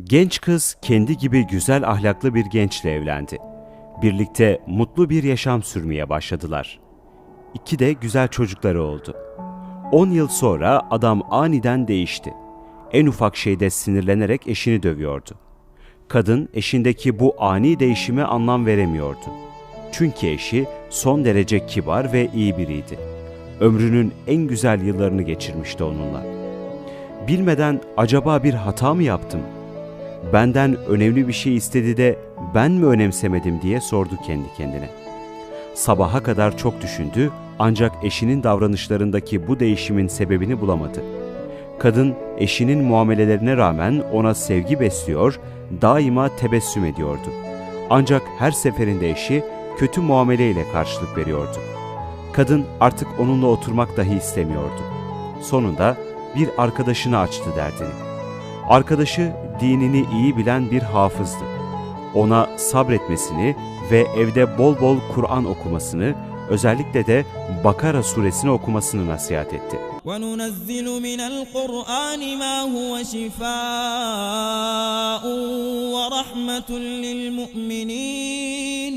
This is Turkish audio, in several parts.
Genç kız kendi gibi güzel ahlaklı bir gençle evlendi. Birlikte mutlu bir yaşam sürmeye başladılar. İki de güzel çocukları oldu. 10 yıl sonra adam aniden değişti. En ufak şeyde sinirlenerek eşini dövüyordu. Kadın eşindeki bu ani değişime anlam veremiyordu. Çünkü eşi son derece kibar ve iyi biriydi. Ömrünün en güzel yıllarını geçirmişti onunla. Bilmeden acaba bir hata mı yaptım? Benden önemli bir şey istedi de ben mi önemsemedim diye sordu kendi kendine. Sabaha kadar çok düşündü ancak eşinin davranışlarındaki bu değişimin sebebini bulamadı. Kadın eşinin muamelelerine rağmen ona sevgi besliyor, daima tebessüm ediyordu. Ancak her seferinde eşi kötü muameleyle karşılık veriyordu. Kadın artık onunla oturmak dahi istemiyordu. Sonunda bir arkadaşına açtı derdini. Arkadaşı dinini iyi bilen bir hafızdı. Ona sabretmesini ve evde bol bol Kur'an okumasını, özellikle de Bakara suresini okumasını nasihat etti. وننزل من القرآن ما هو شفاء ورحمة للمؤمنين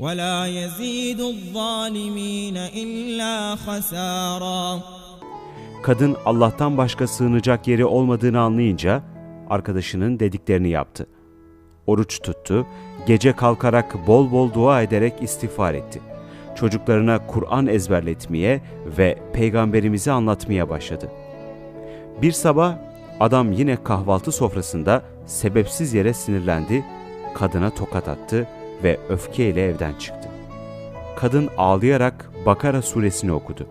ولا يزيد الظالمين إلا خسارا Kadın Allah'tan başka sığınacak yeri olmadığını anlayınca arkadaşının dediklerini yaptı. Oruç tuttu, gece kalkarak bol bol dua ederek istiğfar etti. Çocuklarına Kur'an ezberletmeye ve peygamberimizi anlatmaya başladı. Bir sabah adam yine kahvaltı sofrasında sebepsiz yere sinirlendi, kadına tokat attı ve öfkeyle evden çıktı. Kadın ağlayarak Bakara suresini okudu.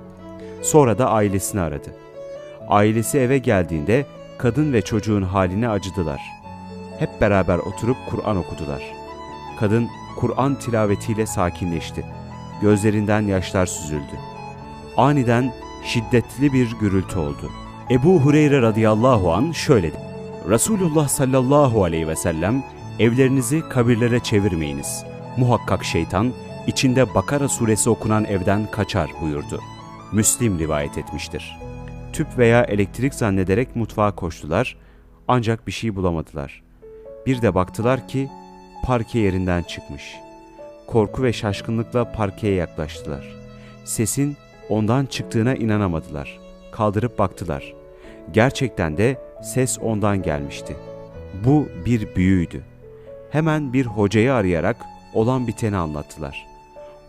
Sonra da ailesini aradı. Ailesi eve geldiğinde kadın ve çocuğun haline acıdılar. Hep beraber oturup Kur'an okudular. Kadın Kur'an tilavetiyle sakinleşti. Gözlerinden yaşlar süzüldü. Aniden şiddetli bir gürültü oldu. Ebu Hureyre radıyallahu an şöyle dedi. Resulullah sallallahu aleyhi ve sellem evlerinizi kabirlere çevirmeyiniz. Muhakkak şeytan içinde Bakara suresi okunan evden kaçar buyurdu. Müslim rivayet etmiştir. Tüp veya elektrik zannederek mutfağa koştular ancak bir şey bulamadılar. Bir de baktılar ki parke yerinden çıkmış. Korku ve şaşkınlıkla parkeye yaklaştılar. Sesin ondan çıktığına inanamadılar. Kaldırıp baktılar. Gerçekten de ses ondan gelmişti. Bu bir büyüydü. Hemen bir hocayı arayarak olan biteni anlattılar.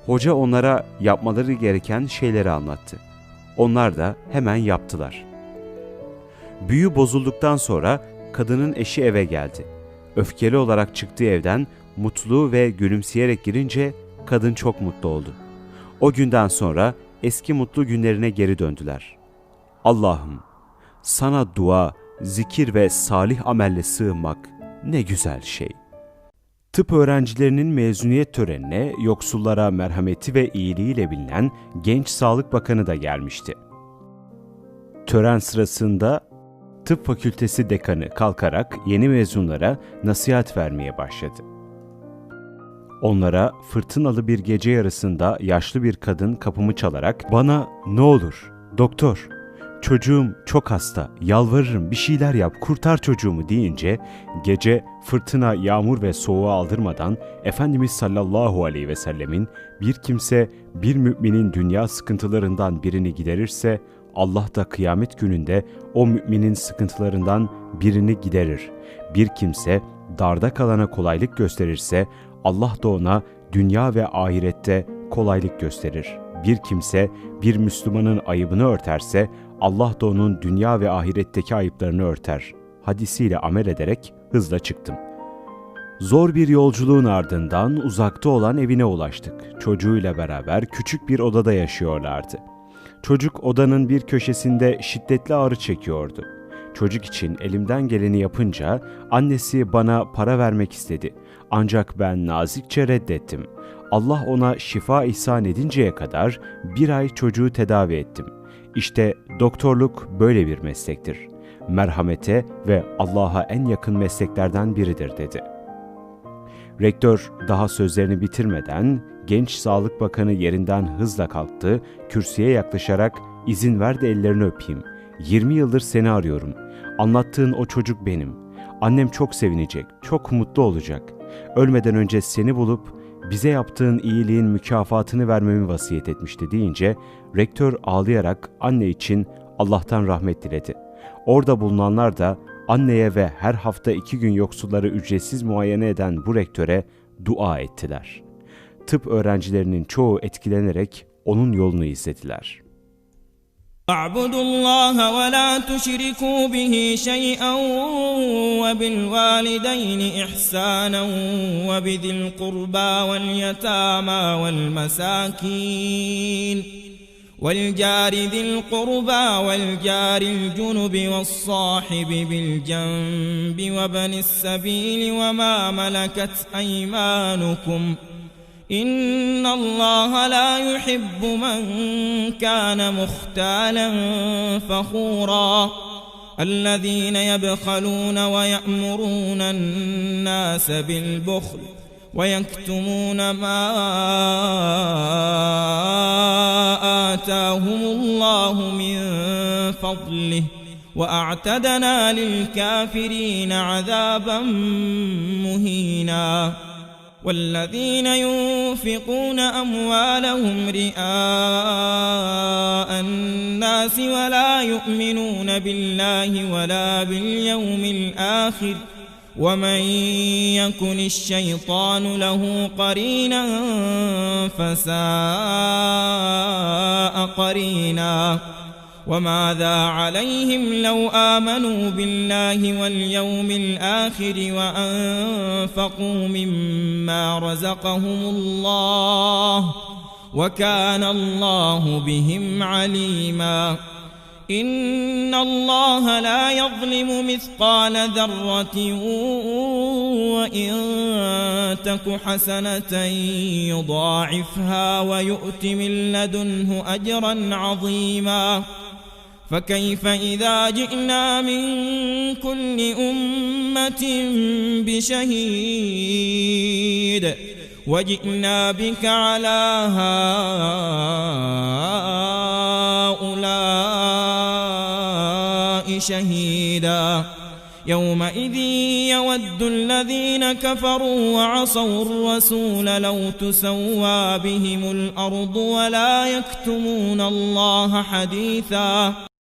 Hoca onlara yapmaları gereken şeyleri anlattı. Onlar da hemen yaptılar. Büyü bozulduktan sonra kadının eşi eve geldi. Öfkeli olarak çıktığı evden mutlu ve gülümseyerek girince kadın çok mutlu oldu. O günden sonra eski mutlu günlerine geri döndüler. Allah'ım sana dua, zikir ve salih amelle sığınmak ne güzel şey. Tıp öğrencilerinin mezuniyet törenine yoksullara merhameti ve iyiliğiyle bilinen Genç Sağlık Bakanı da gelmişti. Tören sırasında Tıp Fakültesi dekanı kalkarak yeni mezunlara nasihat vermeye başladı. Onlara fırtınalı bir gece yarısında yaşlı bir kadın kapımı çalarak bana ne olur doktor çocuğum çok hasta yalvarırım bir şeyler yap kurtar çocuğumu deyince gece fırtına yağmur ve soğuğu aldırmadan Efendimiz sallallahu aleyhi ve sellemin bir kimse bir müminin dünya sıkıntılarından birini giderirse Allah da kıyamet gününde o müminin sıkıntılarından birini giderir. Bir kimse darda kalana kolaylık gösterirse Allah da ona dünya ve ahirette kolaylık gösterir. Bir kimse bir Müslümanın ayıbını örterse Allah da onun dünya ve ahiretteki ayıplarını örter. Hadisiyle amel ederek hızla çıktım. Zor bir yolculuğun ardından uzakta olan evine ulaştık. Çocuğuyla beraber küçük bir odada yaşıyorlardı. Çocuk odanın bir köşesinde şiddetli ağrı çekiyordu. Çocuk için elimden geleni yapınca annesi bana para vermek istedi. Ancak ben nazikçe reddettim. Allah ona şifa ihsan edinceye kadar bir ay çocuğu tedavi ettim. İşte doktorluk böyle bir meslektir. Merhamete ve Allah'a en yakın mesleklerden biridir dedi. Rektör daha sözlerini bitirmeden Genç Sağlık Bakanı yerinden hızla kalktı, kürsüye yaklaşarak izin ver de ellerini öpeyim. 20 yıldır seni arıyorum. Anlattığın o çocuk benim. Annem çok sevinecek, çok mutlu olacak. Ölmeden önce seni bulup bize yaptığın iyiliğin mükafatını vermemi vasiyet etmişti deyince rektör ağlayarak anne için Allah'tan rahmet diledi. Orada bulunanlar da anneye ve her hafta iki gün yoksulları ücretsiz muayene eden bu rektöre dua ettiler. Tıp öğrencilerinin çoğu etkilenerek onun yolunu izlediler. واعبدوا الله ولا تشركوا به شيئا وبالوالدين إحسانا وبذي القربى واليتامى والمساكين والجار ذي القربى والجار الجنب والصاحب بالجنب وابن السبيل وما ملكت أيمانكم ۖ إن الله لا يحب من كان مختالا فخورا. الذين يبخلون ويأمرون الناس بالبخل ويكتمون ما آتاهم الله من فضله وأعتدنا للكافرين عذابا مهينا. والذين ينفقون أموالهم رئاء الناس ولا يؤمنون بالله ولا باليوم الآخر ومن يكن الشيطان له قرينا فساء قرينا وماذا عليهم لو آمنوا بالله واليوم الآخر وأنفقوا مما رزقهم الله وكان الله بهم عليما إن الله لا يظلم مثقال ذرة وإن تك حسنة يضاعفها ويؤت من لدنه أجرا عظيما فكيف إذا جئنا من كل أمة بشهيد وجئنا بك على هؤلاء شهيدا يومئذ يود الذين كفروا وعصوا الرسول لو تسوى بهم الأرض ولا يكتمون الله حديثا